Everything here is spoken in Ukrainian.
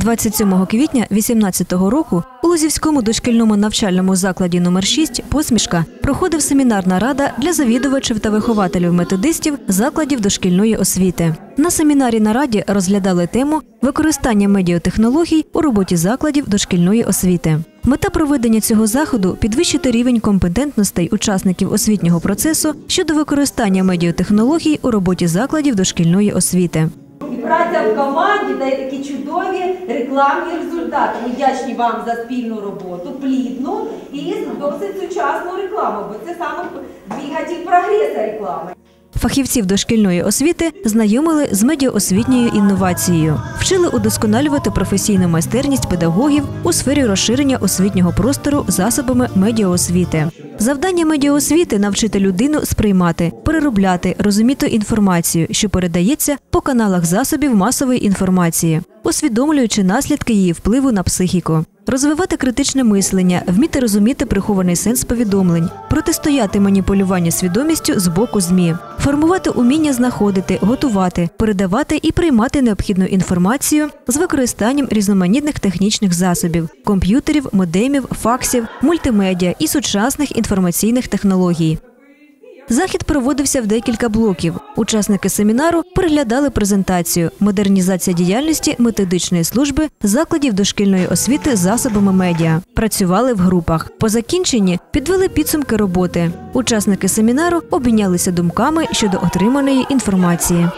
27 квітня 2018 року у Лозівському дошкільному навчальному закладі номер 6 «Посмішка» проходив семінарна рада для завідувачів та вихователів методистів закладів дошкільної освіти. На семінарі на раді розглядали тему використання медіатехнологій у роботі закладів дошкільної освіти. Мета проведення цього заходу підвищити рівень компетентностей учасників освітнього процесу щодо використання медіатехнологій у роботі закладів дошкільної освіти. І праця в команді дає такі чудові рекламні результати. Ми вдячні вам за спільну роботу, плідну і досить сучасну рекламу, бо це саме двигатель прогресу реклами. Фахівців дошкільної освіти знайомили з медіаосвітньою інновацією, вчили удосконалювати професійну майстерність педагогів у сфері розширення освітнього простору засобами медіаосвіти. Завдання медіаосвіти навчити людину сприймати, переробляти, розуміти інформацію, що передається по каналах засобів масової інформації, усвідомлюючи наслідки її впливу на психіку. Розвивати критичне мислення, вміти розуміти прихований сенс повідомлень, протистояти маніпулюванню свідомістю з боку ЗМІ, формувати уміння знаходити, готувати, передавати і приймати необхідну інформацію з використанням різноманітних технічних засобів комп'ютерів, модемів, факсів, мультимедіа і сучасних інформаційних технологій. Захід проводився в декілька блоків. Учасники семінару переглядали презентацію Модернізація діяльності методичної служби закладів дошкільної освіти засобами медіа. Працювали в групах. По закінченні підвели підсумки роботи. Учасники семінару обмінялися думками щодо отриманої інформації.